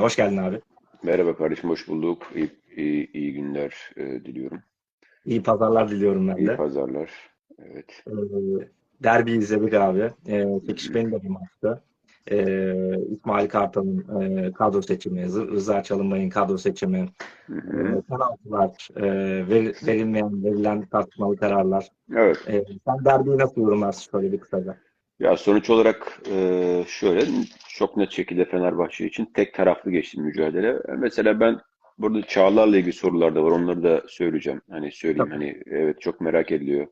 şekilde. Hoş geldin abi. Merhaba kardeşim, hoş bulduk. İyi, iyi, iyi günler e, diliyorum. İyi pazarlar diliyorum ben İyi de. pazarlar. Evet. Ee, derbi izledik abi. Ee, çekişmeli de bir maçtı. Ee, İsmail Kartal'ın e, kadro seçimi, Rı- Rıza Çalınbay'ın kadro seçimi, e, penaltılar, e, ver- verilmeyen, verilen tartışmalı kararlar. Evet. E, sen derbiyi nasıl yorumlarsın şöyle bir kısaca? Ya sonuç olarak e, şöyle çok net şekilde Fenerbahçe için tek taraflı geçti mücadele. Mesela ben burada Çağlar'la ilgili sorular da var. Onları da söyleyeceğim. Hani söyleyeyim. Tabii. Hani evet çok merak ediliyor.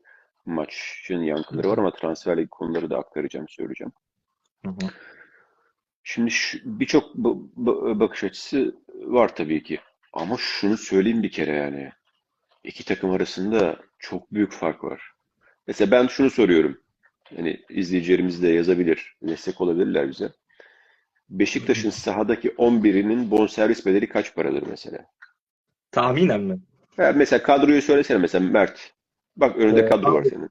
Maçın yankıları var ama transferle konuları da aktaracağım, söyleyeceğim. Hı hı. Şimdi birçok bakış açısı var tabii ki. Ama şunu söyleyeyim bir kere yani. İki takım arasında çok büyük fark var. Mesela ben şunu soruyorum. Hani izleyicilerimiz de yazabilir, destek olabilirler bize. Beşiktaş'ın sahadaki 11'inin bonservis bedeli kaç paradır mesela? Tahminen mi? Ha, mesela kadroyu söylesene mesela Mert. Bak önünde Ee, kadro var senin.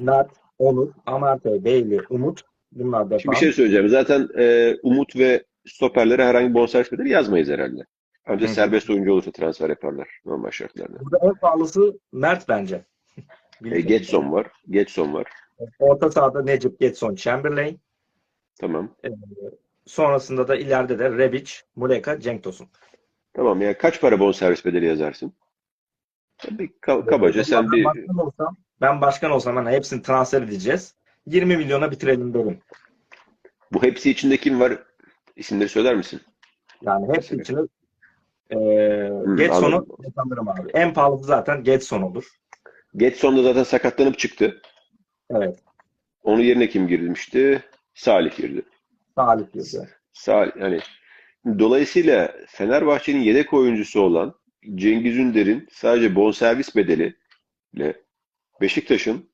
Mert, Onur, Amartey, Beyli, Umut. Bunlar Şimdi bir şey söyleyeceğim. Zaten e, Umut ve stoperlere herhangi bonservis bedeli yazmayız herhalde. Hı. serbest oyuncu olursa transfer yaparlar normal şartlarda. Burada en pahalısı Mert bence. E, Getson var. Getson var. Orta sahada Necip, Getson, Chamberlain. Tamam. Sonrasında da ileride de Rebic, Muleka, Cenk Tosun. Tamam ya kaç para bonservis bedeli yazarsın? Bir ka- kabaca sen ben bir başkan olsam, ben başkan olsam hani hepsini transfer edeceğiz. 20 milyona bitirelim derim. bu hepsi içinde kim var? İsimleri söyler misin? Yani hepsi Mesela. içine e, Getson'u anladım. sanırım abi. En pahalısı zaten Getson olur. Getson da zaten sakatlanıp çıktı. Evet. Onun yerine kim girmişti? Salih girdi. Salih diyor. Salih yani dolayısıyla Fenerbahçe'nin yedek oyuncusu olan Cengiz Ünder'in sadece bonservis bedeliyle Beşiktaş'ın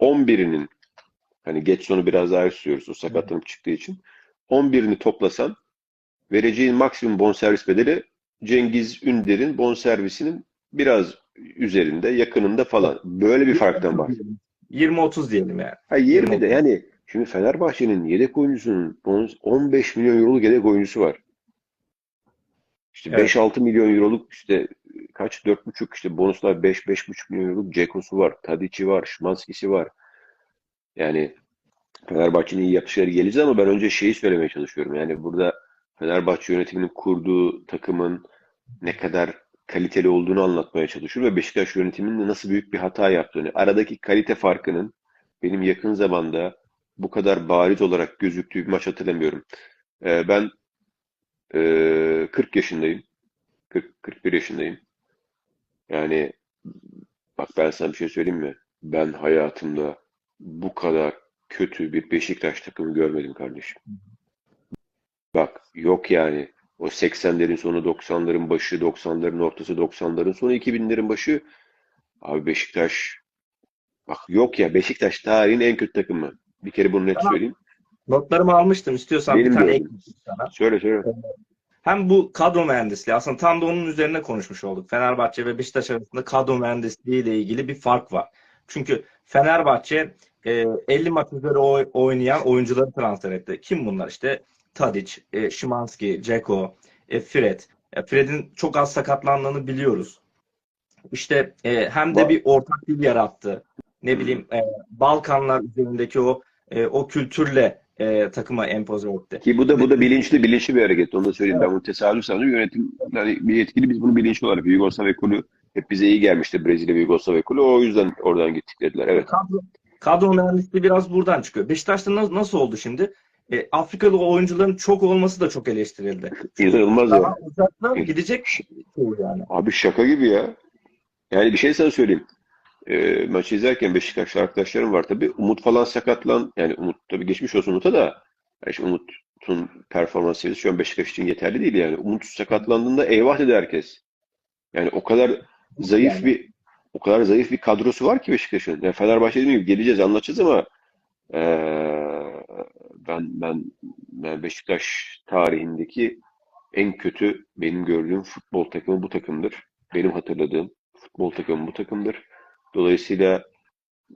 11'inin hani Getson'u biraz daha istiyoruz o sakatlanıp çıktığı için 11'ini toplasan vereceğin maksimum bonservis bedeli Cengiz Ünder'in bonservisinin biraz üzerinde, yakınında falan. Böyle bir farktan bahsediyoruz. 20-30 diyelim yani. Ha 20 de yani şimdi Fenerbahçe'nin yedek oyuncusunun bonus- 15 milyon euroluk yedek oyuncusu var. İşte Evet. 5-6 milyon euroluk işte kaç 4,5 işte bonuslar 5-5,5 milyon euroluk Ceko'su var, Tadic'i var, Şimanski'si var. Yani Fenerbahçe'nin iyi yapışları geleceğiz ama ben önce şeyi söylemeye çalışıyorum. Yani burada Fenerbahçe yönetiminin kurduğu takımın ne kadar kaliteli olduğunu anlatmaya çalışıyor ve Beşiktaş yönetiminin de nasıl büyük bir hata yaptığını, aradaki kalite farkının benim yakın zamanda bu kadar bariz olarak gözüktüğü bir maç hatırlamıyorum. Ee, ben ee, 40 yaşındayım. 40, 41 yaşındayım. Yani bak ben sana bir şey söyleyeyim mi? Ben hayatımda bu kadar kötü bir Beşiktaş takımı görmedim kardeşim. Bak yok yani. O 80'lerin sonu 90'ların başı, 90'ların ortası, 90'ların sonu 2000'lerin başı. Abi Beşiktaş bak yok ya Beşiktaş tarihin en kötü takımı. Bir kere bunu net Tamam. söyleyeyim. Notlarımı almıştım. İstiyorsan Benim bir tane ekleyeyim sana. Söyle söyle. Hem bu kadro mühendisliği aslında tam da onun üzerine konuşmuş olduk. Fenerbahçe ve Beşiktaş arasında kadro mühendisliği ile ilgili bir fark var. Çünkü Fenerbahçe e, 50 maç üzeri oy- oynayan oyuncuları transfer etti. Kim bunlar? İşte Tadic, e, Szymanski, Dzeko, e, Fred. E, Fred'in çok az sakatlandığını biliyoruz. İşte e, hem de bir ortak dil yarattı. Ne bileyim e, Balkanlar üzerindeki o e, o kültürle e, takıma empoze etti. Ki bu da bu da bilinçli bilinçli bir hareket. Onu da söyleyeyim. Ben bunu tesadüf sanıyorum. Yönetim yani bir yetkili biz bunu bilinçli olarak Yugoslav ekolü hep bize iyi gelmişti Brezilya ve Yugoslav ekolü. O yüzden oradan gittik dediler. Evet. Kadro, kadro mühendisliği biraz buradan çıkıyor. Beşiktaş'ta na- nasıl oldu şimdi? E, Afrikalı oyuncuların çok olması da çok eleştirildi. İnanılmaz ya. Daha uzaktan gidecek şey yani. Abi şaka gibi ya. Yani bir şey sana söyleyeyim. Ee, maçı izlerken Beşiktaşlı arkadaşlarım var tabii. Umut falan sakatlan. Yani Umut tabii geçmiş olsun Umut'a da. Yani işte Umut'un performans seviyesi şu an Beşiktaş için yeterli değil yani. Umut sakatlandığında eyvah dedi herkes. Yani o kadar zayıf Yani. bir o kadar zayıf bir kadrosu var ki Beşiktaş'ın. Yani Fenerbahçe dediğim gibi geleceğiz, anlatacağız ama eee, ben ben Beşiktaş tarihindeki en kötü benim gördüğüm futbol takımı bu takımdır. Benim hatırladığım futbol takımı bu takımdır. Dolayısıyla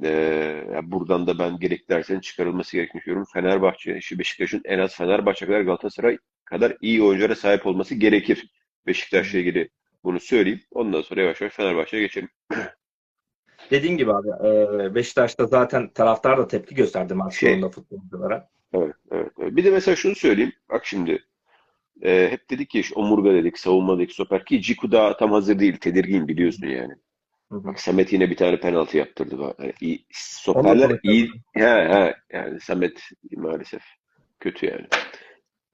ya buradan da ben gerek derseniz çıkarılması gerektiğini düşünüyorum. Fenerbahçe, işte Beşiktaş'ın en az Fenerbahçe kadar Galatasaray kadar iyi oyunculara sahip olması gerekir. Beşiktaş'la ilgili bunu söyleyeyim. Ondan sonra yavaş yavaş Fenerbahçe'ye geçelim. Dediğim gibi abi e, Beşiktaş'ta zaten taraftar da tepki gösterdi maç Şey- sonunda futbolculara. Evet, evet, evet. Bir de mesela şunu söyleyeyim. Bak şimdi e, hep dedik ki işte omurga dedik, savunma dedik, stoper ki Ciku daha tam hazır değil. Tedirgin biliyorsun yani. Hı hı. Bak Samet yine bir tane penaltı yaptırdı. Bak. Yani iyi, stoperler iyi. He, he. Yani Samet maalesef kötü yani.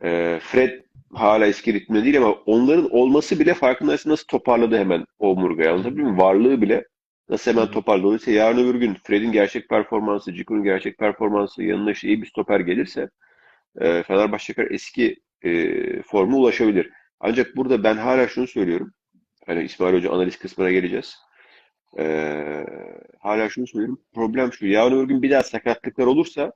E, Fred hala eski ritminde değil ama onların olması bile farkındaysa nasıl toparladı hemen omurgayı anlatabiliyor muyum? Varlığı bile nasıl hemen. Dolayısıyla yarın öbür gün Fred'in gerçek performansı, Ciku'nun gerçek performansı yanına işte iyi bir stoper gelirse e, Fenerbahçe tekrar eski e, forma ulaşabilir. Ancak burada ben hala şunu söylüyorum. Hani İsmail Hoca analiz kısmına geleceğiz. E, hala şunu söylüyorum. Problem şu. Yarın öbür gün bir daha sakatlıklar olursa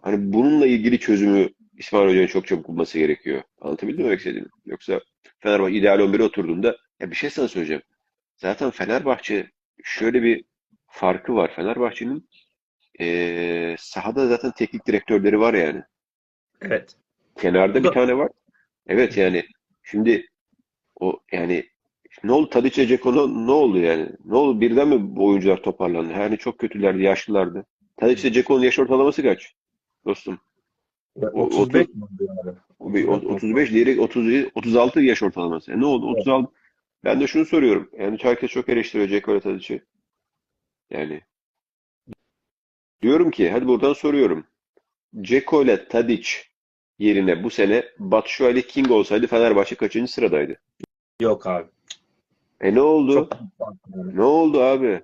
hani bununla ilgili çözümü İsmail Hoca'nın çok çabuk bulması gerekiyor. Anlatabildim mi istediğimi? Yoksa Fenerbahçe ideal 11'e oturduğunda ya bir şey sana söyleyeceğim. Zaten Fenerbahçe şöyle bir farkı var. Fenerbahçe'nin e, sahada zaten teknik direktörleri var yani. Evet. Kenarda bir tane var. Evet yani şimdi o yani ne oldu Tadiç'e Ceko'na ne oldu yani? Ne oldu birden mi bu oyuncular toparlandı? Yani çok kötülerdi, yaşlılardı. Tadiç'e Ceko'nun yaş ortalaması kaç? Dostum. Ya, O- 35 mi oluyor abi? O bir- o- 35 diğeri 30 36 yaş ortalaması. E ne oldu? 36. Ben de şunu soruyorum. Yani herkes çok eleştiriyor Ceko ile Tadiç'i. Yani diyorum ki hadi buradan soruyorum. Ceko ile Tadic yerine bu sene Batshuayi King olsaydı Fenerbahçe kaçıncı sıradaydı? Yok abi. E ne oldu? Çok. Ne oldu abi?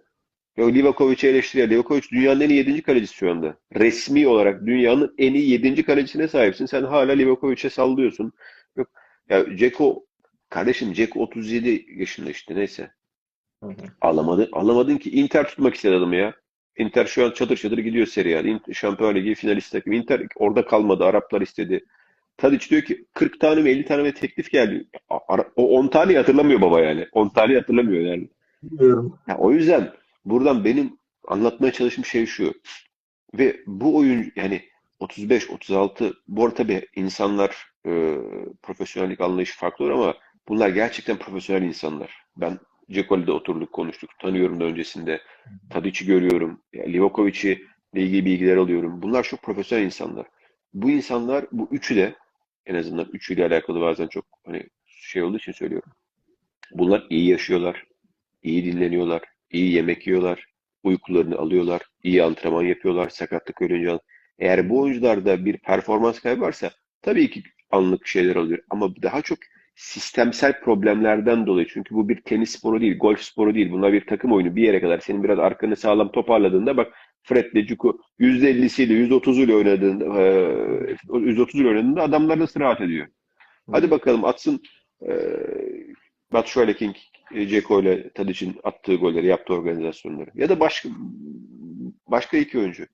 Yok Livakovic'i eleştiriyor. Livakovic dünyanın en iyi 7. kalecisi şu anda. Resmi olarak dünyanın en iyi 7. kalecisine sahipsin. Sen hala Livakovic'e sallıyorsun. Yok ya Ceko kardeşim Ceko 37 yaşında işte neyse. Hı hı. Alamadı. Alamadın ki Inter tutmak istedi adamı ya. Inter şu an çatır çatır gidiyor Serie A'da. Şampiyon Ligi finalist takım. Inter orada kalmadı. Araplar istedi. Tadic diyor ki 40 tane mi 50 tane mi teklif geldi. O 10 taneyi hatırlamıyor baba yani. 10 taneyi hatırlamıyor yani. Bilmiyorum. Ya o yüzden buradan benim anlatmaya çalıştığım şey şu. Ve bu oyun yani 35, 36 bu arada tabii insanlar e, profesyonellik anlayışı farklı olur ama bunlar gerçekten profesyonel insanlar. Ben Ceko'yla oturduk konuştuk. Tanıyorum da öncesinde. Tadic'i görüyorum. Yani Livakovic'i ile ilgili bilgiler alıyorum. Bunlar çok profesyonel insanlar. Bu insanlar bu üçü de en azından üçüyle alakalı bazen çok hani şey olduğu için söylüyorum. Bunlar iyi yaşıyorlar, iyi dinleniyorlar, iyi yemek yiyorlar, uykularını alıyorlar, iyi antrenman yapıyorlar, sakatlık ölünce. Eğer bu oyuncularda bir performans kaybı varsa tabii ki anlık şeyler oluyor ama daha çok sistemsel problemlerden dolayı. Çünkü bu bir tenis sporu değil, golf sporu değil. Bunlar bir takım oyunu bir yere kadar. Senin biraz arkanı sağlam toparladığında bak Fred'le Cuku %50'siyle %30'uyla oynadığında eee, %30'uyla oynadığında adamlar nasıl rahat ediyor. Hadi bakalım atsın eee Batshuayi King, e, Dzeko ile Tadic'in attığı golleri, yaptığı organizasyonları. Ya da başka başka iki oyuncu.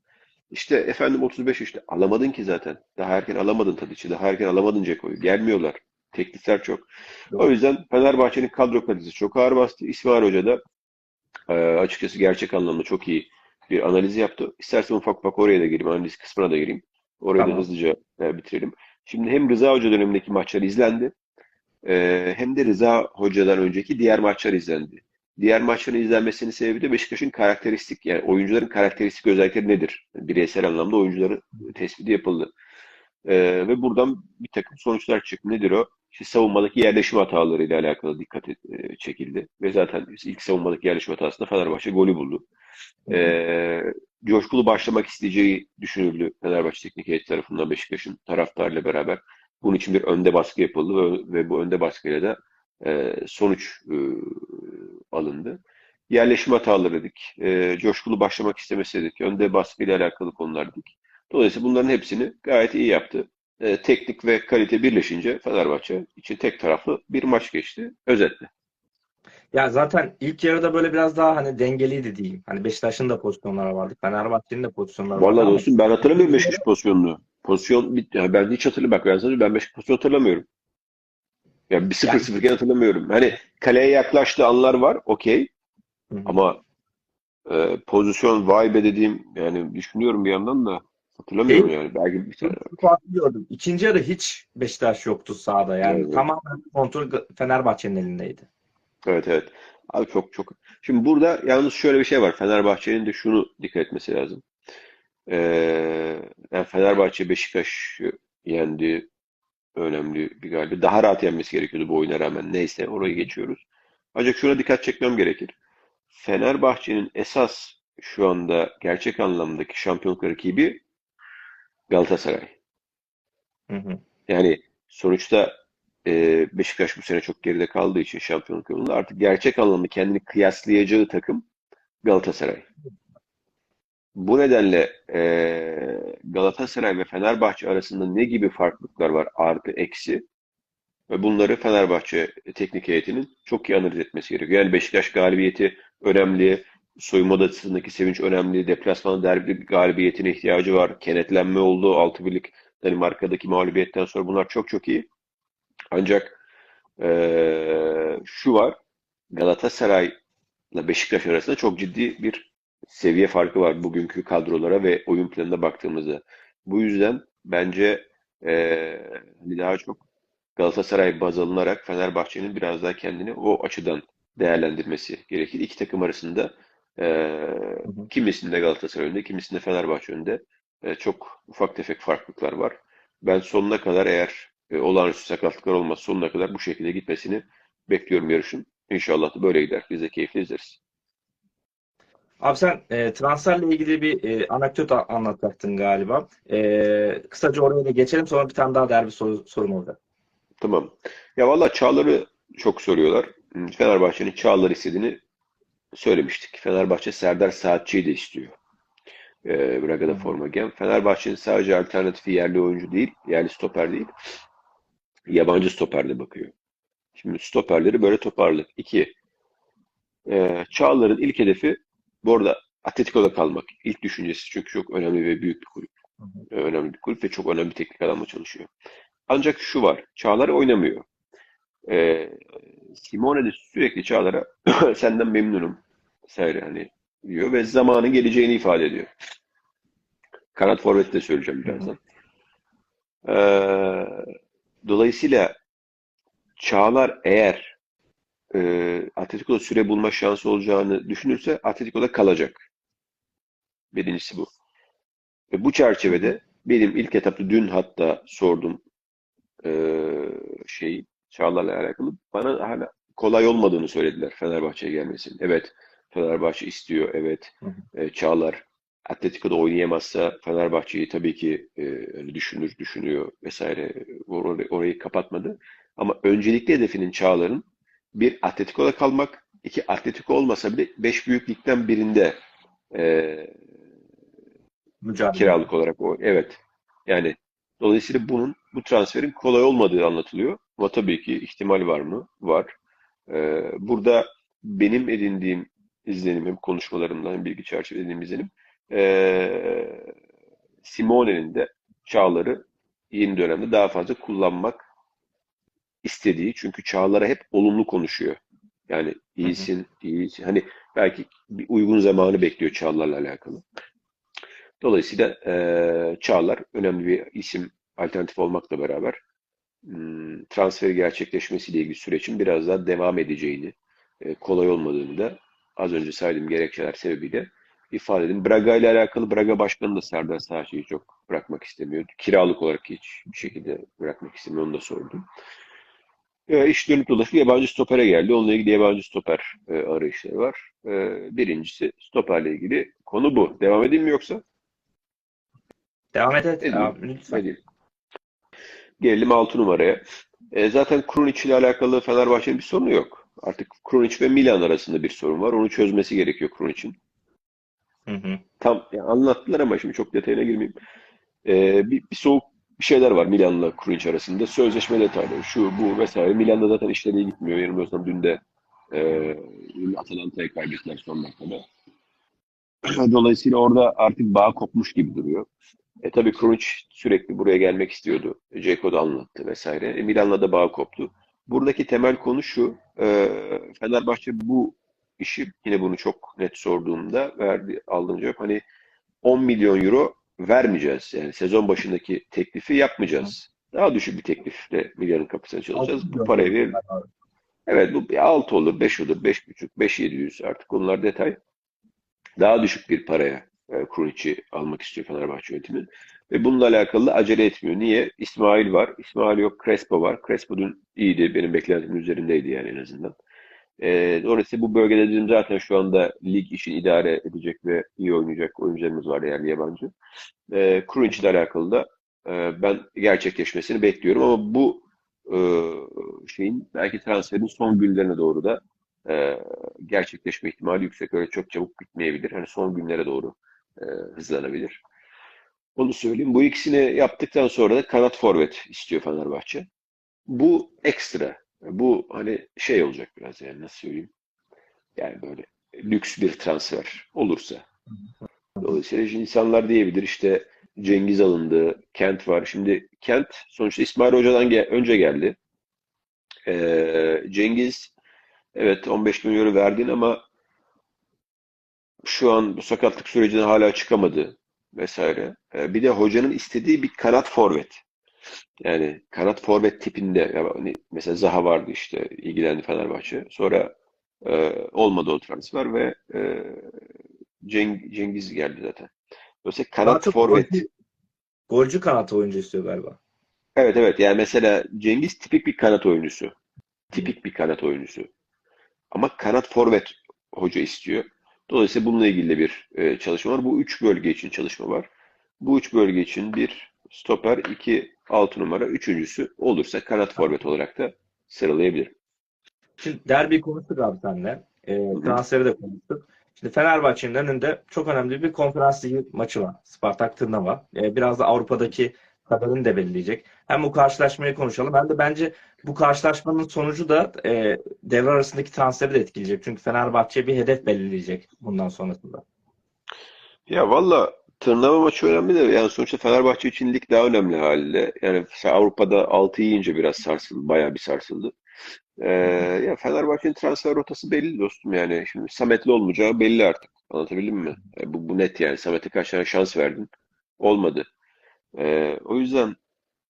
İşte efendim 35 işte alamadın ki zaten. Daha erken alamadın Tadic'i, daha erken alamadın Dzeko'yu. Gelmiyorlar. Teklifler çok. O yüzden Fenerbahçe'nin kadro kalitesi çok ağır bastı. İsmail Hoca da e, açıkçası gerçek anlamda çok iyi bir analiz yaptı. İstersen ufak ufak oraya da gireyim, analiz kısmına da gireyim. Orayı da Tamam. hızlıca e, bitirelim. Şimdi hem Rıza Hoca dönemindeki maçlar izlendi. e, hem de Rıza Hoca'dan önceki diğer maçlar izlendi. Diğer maçların izlenmesinin sebebi de Beşiktaş'ın karakteristik yani oyuncuların karakteristik özellikleri nedir? Bireysel anlamda oyuncuları tespiti yapıldı. E, ve buradan bir takım sonuçlar çıktı. Nedir o? İşte savunmadaki yerleşim hatalarıyla alakalı dikkat et- e, çekildi. Ve zaten ilk savunmadaki yerleşim hatasında Fenerbahçe golü buldu. Ee, coşkulu başlamak isteyeceği düşünüldü Fenerbahçe Teknik Heyeti tarafından Beşiktaş'ın taraftarıyla beraber. Bunun için bir önde baskı yapıldı ve, ve bu önde baskıyla da e, sonuç e, alındı. Yerleşim hataları dedik. E, coşkulu başlamak istemesi dedik. Önde baskıyla alakalı konular dedik. Dolayısıyla bunların hepsini gayet iyi yaptı. E, teknik ve kalite birleşince Fenerbahçe için tek taraflı bir maç geçti. Özetle. Ya zaten ilk yarıda böyle biraz daha hani dengeliydi diyeyim. Hani Beşiktaş'ın da pozisyonları vardı. Fenerbahçe'nin de pozisyonları vardı. Vallahi dostum ben hatırlamıyorum Beşiktaş pozisyonunu. Pozisyon bit- yani ben hiç hatırlamıyorum. Bak ben sadece ben Beşiktaş pozisyonu hatırlamıyorum. Yani bir sıfır Yani- sıfırken hatırlamıyorum. Hani kaleye yaklaştığı anlar var. Okey. Ama e, pozisyon vay be dediğim yani düşünüyorum bir yandan da Hatırlamıyorum Değil yani. Belki bir farklı gördüm. İkinci yarı hiç Beşiktaş yoktu sahada. Yani Evet. tamamen kontrol Fenerbahçe'nin elindeydi. Evet evet. Abi çok çok. Şimdi burada yalnız şöyle bir şey var. Fenerbahçe'nin de şunu dikkat etmesi lazım. Ee, yani Fenerbahçe Beşiktaş'ı yendi. Önemli bir galibiyet. Daha rahat yenmesi gerekiyordu bu oyuna rağmen. Neyse orayı geçiyoruz. Ancak şuna dikkat çekmem gerekir. Fenerbahçe'nin esas şu anda gerçek anlamdaki şampiyonluk rakibi Galatasaray. Hı hı. Yani sonuçta e, Beşiktaş bu sene çok geride kaldığı için şampiyonluk yolunda artık gerçek anlamda kendini kıyaslayacağı takım Galatasaray. Bu nedenle e, Galatasaray ve Fenerbahçe arasında ne gibi farklılıklar var artı eksi ve bunları Fenerbahçe teknik heyetinin çok iyi analiz etmesi gerekiyor. Yani Beşiktaş galibiyeti önemli, soyunma odasındaki sevinç önemli, deplasman derbi galibiyetine ihtiyacı var, kenetlenme oldu, 6 birlik Danimarka'daki mağlubiyetten sonra bunlar çok çok iyi. Ancak eee, şu var, Galatasaray'la Beşiktaş arasında çok ciddi bir seviye farkı var bugünkü kadrolara ve oyun planına baktığımızda. Bu yüzden bence eee, hani daha çok Galatasaray baz alınarak Fenerbahçe'nin biraz daha kendini o açıdan değerlendirmesi gerekir. İki takım arasında hı. kimisinde Galatasaray önünde, kimisinde Fenerbahçe önünde e, çok ufak tefek farklılıklar var. Ben sonuna kadar eğer e, olağanüstü sakatlıklar olmaz sonuna kadar bu şekilde gitmesini bekliyorum yarışın. İnşallah da böyle gider. Biz de keyifli izleriz. Abi sen e, transferle ilgili bir e, anekdot anlatacaktın galiba. E, kısaca oraya da geçelim sonra bir tane daha derbi soru, sorum olacak. Tamam. Ya valla Çağlar'ı çok soruyorlar. Fenerbahçe'nin Çağlar istediğini söylemiştik. Fenerbahçe Serdar Saatçı'yı da istiyor. Ee, Braga'da forma giyen. Fenerbahçe'nin sadece alternatifi yerli oyuncu değil, yerli stoper değil, yabancı stoper de bakıyor. Şimdi stoperleri böyle toparladık. İki, e, Çağlar'ın ilk hedefi bu arada Atletico'da kalmak. İlk düşüncesi çünkü çok önemli ve büyük bir kulüp. Hı hı. E, Önemli bir kulüp ve çok önemli teknik adamla çalışıyor. Ancak şu var, Çağlar oynamıyor. E, Simone de sürekli Çağlar'a senden memnunum vesaire hani diyor ve zamanı geleceğini ifade ediyor. Kanat forveti de söyleyeceğim birazdan. E, dolayısıyla Çağlar eğer e, Atletico'da süre bulma şansı olacağını düşünürse Atletico'da kalacak. Birincisi bu. Ve bu çerçevede benim ilk etapta dün hatta sordum e, şey Çağlar'la alakalı. Bana hala kolay olmadığını söylediler Fenerbahçe'ye gelmesinin. Evet Fenerbahçe istiyor. Evet e, Çağlar Atletico'da oynayamazsa Fenerbahçe'yi tabii ki e, düşünür, düşünüyor vesaire. Or- orayı kapatmadı. Ama öncelikli hedefinin Çağlar'ın bir Atletico'da kalmak, iki Atletico olmasa bile beş büyük ligden birinde e, Mücadele. kiralık olarak o. Evet. Yani dolayısıyla bunun bu transferin kolay olmadığı anlatılıyor. Ama tabii ki ihtimal var mı? Var. Ee, burada benim edindiğim izlenimim, konuşmalarımdan bilgi çerçeve edindiğim izlenim ee, Simone'nin de Çağlar'ı yeni dönemde daha fazla kullanmak istediği. Çünkü Çağlar'a hep olumlu konuşuyor. Yani Hı hı. iyisin, iyisin. Hani belki bir uygun zamanı bekliyor Çağlar'la alakalı. Dolayısıyla eee Çağlar önemli bir isim alternatif olmakla beraber transferi gerçekleşmesiyle ilgili sürecin biraz daha devam edeceğini, e, kolay olmadığını da az önce saydığım gerekçeler sebebiyle ifade edin. Braga ile alakalı Braga Başkanı da Serdar Saatçı'yı çok bırakmak istemiyor. Kiralık olarak hiç bir şekilde bırakmak istemiyor. Onu da sordum. E, iş dönüp dolaşıp yabancı stopere geldi. Onunla ilgili yabancı stoper e, arayışları var. E, birincisi stoperle ilgili konu bu. Devam edeyim mi yoksa? Devam et et Edeyim. abi lütfen. Edeyim. Gelelim 6 numaraya. E, zaten Krunic ile alakalı Fenerbahçe'nin bir sorunu yok. Artık Krunic ve Milan arasında bir sorun var. Onu çözmesi gerekiyor Krunic'in. Hı hı. Tam ya anlattılar ama şimdi çok detayına girmeyeyim. E, bir, bir soğuk bir şeyler var Milan'la Krunic arasında. Sözleşme detayları, şu bu vesaire. Milan'da zaten işleri iyi gitmiyor. Yanılmıyorsam dün de e, Atalanta'ya kaybettiler son dakikada. Dolayısıyla orada artık bağ kopmuş gibi duruyor. E tabii Krunic sürekli buraya gelmek istiyordu. Ceko da anlattı vesaire. E, Milan'la da bağ koptu. Buradaki temel konu şu. E, Fenerbahçe bu işi yine bunu çok net sorduğumda verdi aldığım cevap hani 10 milyon euro vermeyeceğiz. Yani sezon başındaki teklifi yapmayacağız. Daha düşük bir teklifle Milan'ın kapısına çalacağız. Bu parayı verir. Evet bu 6 olur, 5 olur, 5,5, 5,700 artık onlar detay. Daha düşük bir paraya e, almak istiyor Fenerbahçe yönetimi. Ve bununla alakalı da acele etmiyor. Niye? İsmail var. İsmail yok. Crespo var. Crespo dün iyiydi. Benim beklentimin üzerindeydi yani en azından. E, dolayısıyla bu bölgede bizim zaten şu anda lig için idare edecek ve iyi oynayacak oyuncularımız var yerli yabancı. E, Krunic ile alakalı da e, ben gerçekleşmesini bekliyorum ama bu e, şeyin belki transferin son günlerine doğru da e, gerçekleşme ihtimali yüksek. Öyle çok çabuk bitmeyebilir. Hani son günlere doğru e, hızlanabilir. Onu söyleyeyim. Bu ikisini yaptıktan sonra da kanat forvet istiyor Fenerbahçe. Bu ekstra. Bu hani şey olacak biraz yani nasıl söyleyeyim. Yani böyle lüks bir transfer olursa. Dolayısıyla şimdi insanlar diyebilir işte Cengiz alındı, Kent var. Şimdi Kent sonuçta İsmail Hoca'dan ge- önce geldi. Ee, Cengiz evet 15 milyon euro verdin ama şu an bu sakatlık sürecine hala çıkamadı vesaire. Ee, bir de hocanın istediği bir kanat forvet. Yani kanat forvet tipinde ya hani mesela Zaha vardı işte ilgilendi Fenerbahçe. Sonra e, olmadı o transfer ve e, Ceng- Cengiz geldi zaten. Dolayısıyla kanat forvet. golcü, golcü kanat oyuncu istiyor galiba. Evet evet yani mesela Cengiz tipik bir kanat oyuncusu. Tipik bir kanat oyuncusu. Ama kanat forvet hoca istiyor. Dolayısıyla bununla ilgili de bir e, çalışma var. Bu üç bölge için çalışma var. Bu üç bölge için bir stoper, iki altı numara, üçüncüsü olursa kanat forvet olarak da sıralayabilirim. Şimdi derbi konuştuk abi seninle. E, transferi de konuştuk. Şimdi Fenerbahçe'nin önünde çok önemli bir konferans ligi maçı var. Spartak Tırnava. E, biraz da Avrupa'daki kadarını da belirleyecek. Hem bu karşılaşmayı konuşalım. Hem de bence bu karşılaşmanın sonucu da e, devre arasındaki transferi de etkileyecek. Çünkü Fenerbahçe bir hedef belirleyecek bundan sonrasında. Ya valla Tırnava maçı önemli de yani sonuçta Fenerbahçe için lig daha önemli halde. Yani Avrupa'da 6 yiyince biraz sarsıldı. Bayağı bir sarsıldı. Ee, ya Fenerbahçe'nin transfer rotası belli dostum yani. Şimdi Samet'le olmayacağı belli artık. Anlatabildim mi? E, bu, bu net yani. Samet'e kaç tane şans verdin. Olmadı. Ee, o yüzden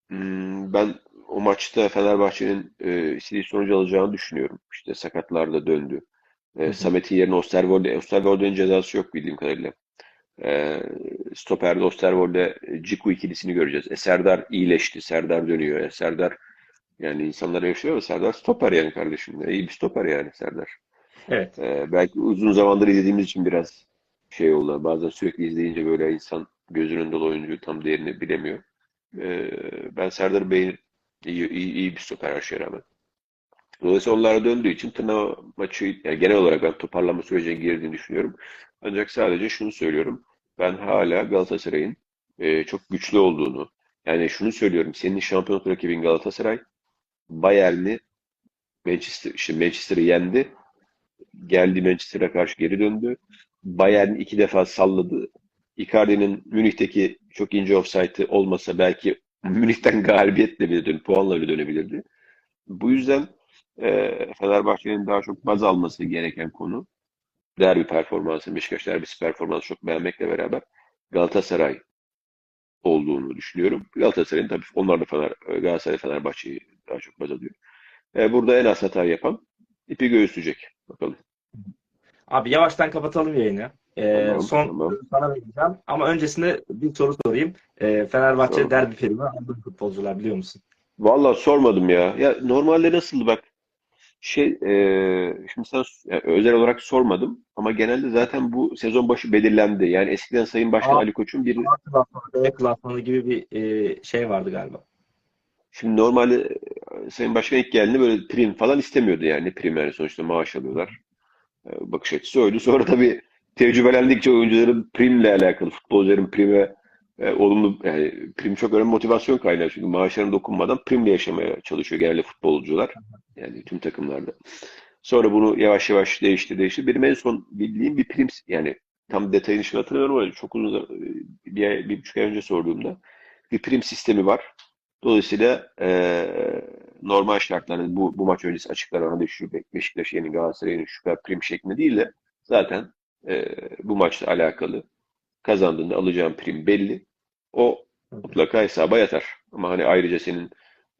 hmm, ben o maçta Fenerbahçe'nin e, istediği sonucu alacağını düşünüyorum. İşte sakatlar da döndü. E. Samet'in yerine Osterwolde, Osterwolde'nin cezası yok bildiğim kadarıyla. E, Stoper'de Osterwolde Ciku ikilisini göreceğiz. E, Serdar iyileşti. Serdar dönüyor. E, Serdar yani insanlara yaşıyor ama Serdar stoper yani kardeşim. E, iyi bir stoper yani Serdar. Evet. E, belki uzun zamandır izlediğimiz için biraz şey oldu. Bazen sürekli izleyince böyle insan gözünün dolu oyuncu tam değerini bilemiyor. E, ben Serdar'ı beğenirim. İyi, iyi, iyi bir stoper her şeye rağmen. Dolayısıyla onlara döndüğü için Tırnava maçı yani genel olarak ben toparlanma sürecine girdiğini düşünüyorum. Ancak sadece şunu söylüyorum. Ben hala Galatasaray'ın e, çok güçlü olduğunu yani şunu söylüyorum. Senin şampiyonluk rakibin Galatasaray. Bayern'i Manchester, işte Manchester'ı yendi. Geldi Manchester'a karşı geri döndü. Bayern iki defa salladı. Icardi'nin Münih'teki çok ince offside'ı olmasa belki Münih'ten galibiyetle bile dönüp puanla bile dönebilirdi. Bu yüzden e, Fenerbahçe'nin daha çok baz alması gereken konu derbi performansı, Beşiktaş derbisi performansı çok beğenmekle beraber Galatasaray olduğunu düşünüyorum. Galatasaray'ın tabii onlar da Fener, Galatasaray Fenerbahçe'yi daha çok baz alıyor. E, burada en az hata yapan ipi göğüsleyecek. Bakalım. Abi yavaştan kapatalım yayını. E, Tamam, son tamam. sana vereceğim. Ama öncesinde bir soru sorayım. E, Fenerbahçe Tamam. derbi primi aldı futbolcular biliyor musun? Vallahi sormadım ya. Ya normalde nasıldı bak şey e, şimdi sen yani özel olarak sormadım ama genelde zaten bu sezon başı belirlendi. Yani eskiden Sayın Başkan Aa. Ali Koç'un bir klasmanı, gibi bir e, şey vardı galiba. Şimdi normalde e, Sayın Başkan ilk geldiğinde böyle prim falan istemiyordu yani. Prim yani sonuçta maaş alıyorlar. E, Bakış açısı oydu. Sonra tabii tecrübelendikçe oyuncuların primle alakalı, futbolcuların prime e, olumlu yani prim çok önemli motivasyon kaynağı çünkü maaşlarına dokunmadan primle yaşamaya çalışıyor genelde futbolcular. Yani tüm takımlarda. Sonra bunu yavaş yavaş değişti değişti. Benim en son bildiğim bir prim yani tam detayını şimdi hatırlamıyorum ama çok uzun zaman- bir, bir buçuk ay önce sorduğumda bir prim sistemi var. Dolayısıyla eee, normal şartlarda bu, bu maç öncesi açıklanan Beşiktaş yeni Galatasaray'ın kadar prim şeklinde değil de zaten eee, bu maçla alakalı kazandığında alacağın prim belli. O mutlaka hesaba yatar. Ama hani ayrıca senin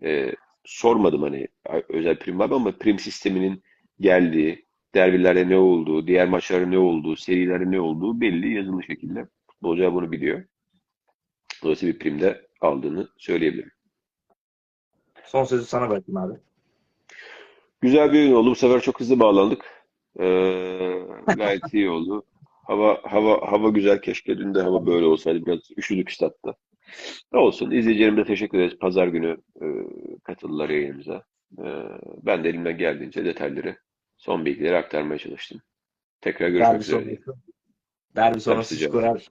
e, sormadım hani özel prim var mı ama prim sisteminin geldiği, derbilerde ne olduğu, diğer maçlarda ne olduğu, serilerde ne olduğu belli yazılı şekilde. Futbolcular bunu biliyor. Dolayısıyla bir primde aldığını söyleyebilirim. Son sözü sana bırakayım abi. Güzel bir oyun oldu. Bu sefer çok hızlı bağlandık. Ee, gayet iyi oldu. Hava hava hava güzel. Keşke dün de hava böyle olsaydı. Biraz üşüdük statta. Ne olsun. İzleyicilerime de teşekkür ederiz. Pazar günü e, katıldılar yayınımıza. E, ben de elimden geldiğince detayları, son bilgileri aktarmaya çalıştım. Tekrar görüşmek Derbi üzere. derbi sonrası skorer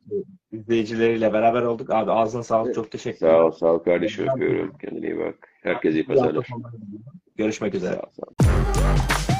izleyicileriyle beraber olduk. Abi ağzına sağlık. Çok teşekkür Sağ ederim. ol, sağ ol kardeşim. Öpüyorum. Kendine iyi bak. Herkese iyi pazarlar. Görüşmek üzere. Sağ ol, sağ ol.